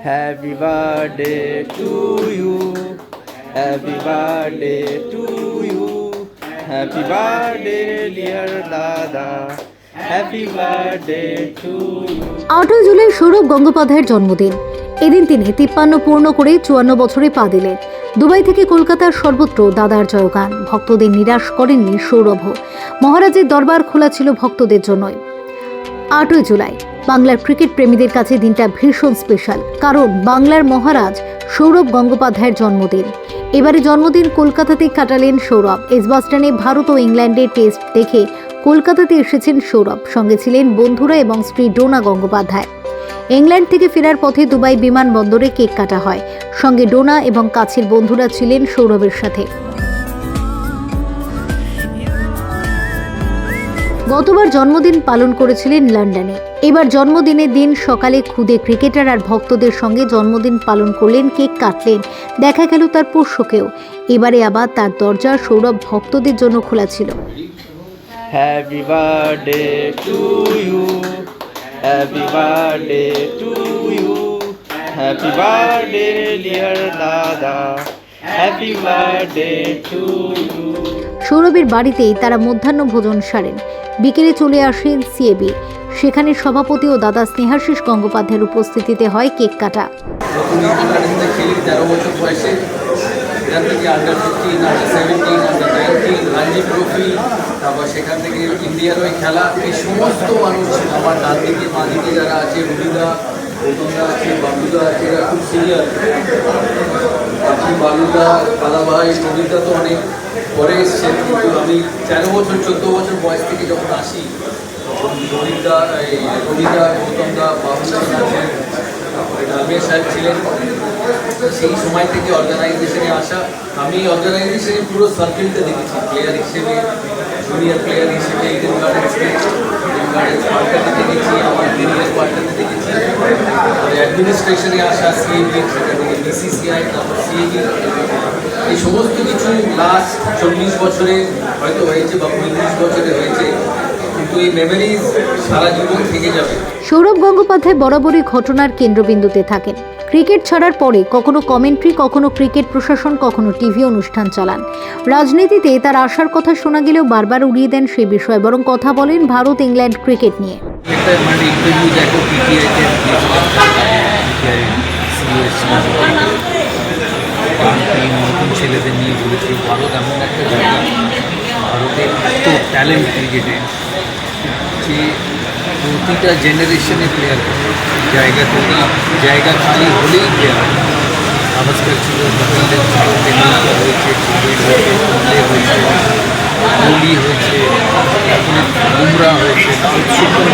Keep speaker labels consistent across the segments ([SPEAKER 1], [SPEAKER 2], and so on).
[SPEAKER 1] Happy birthday to you. Happy birthday to you. Happy birthday, dear Dada. Happy birthday to you.
[SPEAKER 2] আটই জুলাই সৌরভ গঙ্গোপাধ্যায়ের জন্মদিন এদিন তিনি তিপ্পান্ন পূর্ণ করে চুয়ান্ন বছরে পা দিলেন দুবাই থেকে কলকাতার সর্বত্র দাদার জয়গান ভক্তদের নিরাশ করেননি সৌরভ মহারাজের দরবার খোলা ছিল ভক্তদের জন্যই আটই জুলাই। বাংলার ক্রিকেট প্রেমীদের কাছে দিনটা ভীষণ স্পেশাল। কারণ বাংলার মহারাজ সৌরভ গঙ্গোপাধ্যায়ের জন্মদিন। এবারে জন্মদিন কলকাতাতে কাটালেন সৌরভ। এসবাস্টানে ভারত ও ইংল্যান্ডের টেস্ট দেখে কলকাতাতে এসেছেন সৌরভ। সঙ্গে ছিলেন বন্ধুরা এবং স্ত্রী ডোনা গঙ্গোপাধ্যায়। ইংল্যান্ড থেকে ফেরার পথে দুবাই বিমানবন্দরে কেক কাটা হয়। সঙ্গে ডোনা এবং কাছের বন্ধুরা ছিলেন সৌরভের সাথে। গতবার জন্মদিন পালন করেছিলেন লন্ডনে। এবার জন্মদিনের দিন সকালে খুদে ক্রিকেটার আর ভক্তদের সঙ্গে জন্মদিন পালন করলেন কেক কাটলেন। দেখা গেল তার পোষ্যকেও। এবারে আবার তার দরজা সৌরভ ভক্তদের জন্য খোলা ছিল. সৌরভের বাড়িতেই তারা মধ্যাহ্ন ভোজন সারেন। বিকেলে চলে আসেন সিএবি। সেখানে সভাপতি ও দাদা স্নেহাশিস গঙ্গোপাধ্যায়ের উপস্থিতিতে হয় কেক কাটা।
[SPEAKER 3] সেখান থেকে ইন্ডিয়ার ওই খেলা এই সমস্ত মানুষ আমার ডান দিকে দিকে যারা আছে রুবিদা গৌতমদা আছে বাবুদা আছে খুব সিনিয়র তো অনেক পরে এসছেন, কিন্তু আমি তেরো বছর, চোদ্দ বছর বয়স থেকে যখন আসি, তখন রবিদা এই রবিদা গৌতমদা আছেন, তারপরে ডালমিয়া সাহেব ছিলেন। সেই সময় থেকে অর্গানাইজেশনে আসা, আমি অর্গানাইজেশনে পুরো সার্কেলটা দেখেছি প্লেয়ার হিসেবে জুনিয়র প্লেয়ার হিসেবে ইডেন গার্ডেন্সকে ইডেন গার্ডেন্স পার্কটাতে দেখেছি, আমার জুনিয়র দেখেছি অ্যাডমিনিস্ট্রেশনে আসা সিএবি বিসিসিআই তারপর সিএবি এই সমস্ত কিছু লাস্ট চল্লিশ বছরে হয়তো হয়েছে বা পঁয়ত্রিশ বছরে হয়েছে। কিন্তু এই মেমোরিজ সারা জীবন থেকে যাবে।
[SPEAKER 2] সৌরভ গঙ্গোপাধ্যায় বরাবরই ঘটনার কেন্দ্রবিন্দুতে থাকেন। ক্রিকেট ছাড়ার পরে কখনো কমেন্ট্রি কখনো ক্রিকেট প্রশাসন কখনো টিভি অনুষ্ঠান চালান। রাজনীতিতে তার আসার কথা শোনা গেলেও বারবার উড়িয়ে দেন সেই বিষয়ে বরং কথা বলেন ভারত ইংল্যান্ড ক্রিকেট নিয়ে।
[SPEAKER 3] মানে নতুন ছেলেদের নিয়ে ভারত এমন একটা জায়গা। ভারতের এত ট্যালেন্ট ক্রিকেটে। যে প্রতিটা জেনারেশনে প্লেয়ার জায়গা তৈরি জায়গা খালি হলেই প্লেয়ার আবাসকার ছিল কপিলের ছিল তেন্ডুলকার হয়েছে দ্রাবিড় হয়েছে কুম্বলে হয়েছে কোহলি হয়েছে, তারপরে বুমরা হয়েছে, তারপরে শুভমন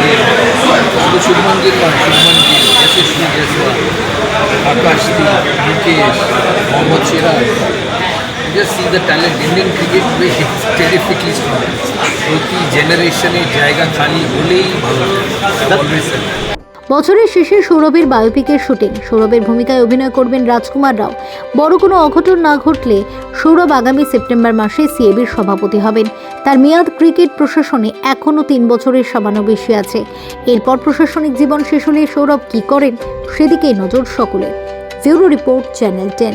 [SPEAKER 3] শুধু শুভমন গিল নয় শুভমন গিল যশস্বী Jaiswal Akashdeep Mukesh, Mohammad Siraj just see the talent. Indian cricket it's terrifically strong প্রতি জেনারেশনে জায়গা খালি হলেই ভালো
[SPEAKER 2] বছরের শেষে সৌরভের বায়োপিকের শুটিং সৌরভের ভূমিকায় অভিনয় করবেন রাজকুমার রাও। বড় কোনো অঘটন না ঘটলে সৌরভ আগামী সেপ্টেম্বর মাসে সিএবির সভাপতি হবেন। তার মেয়াদ ক্রিকেট প্রশাসনে এখনও তিন বছরের সামান্য বেশি আছে। এরপর প্রশাসনিক জীবন শেষ হলে সৌরভ কী করেন, সেদিকেই নজর সকলের। Bureau report, channel ten.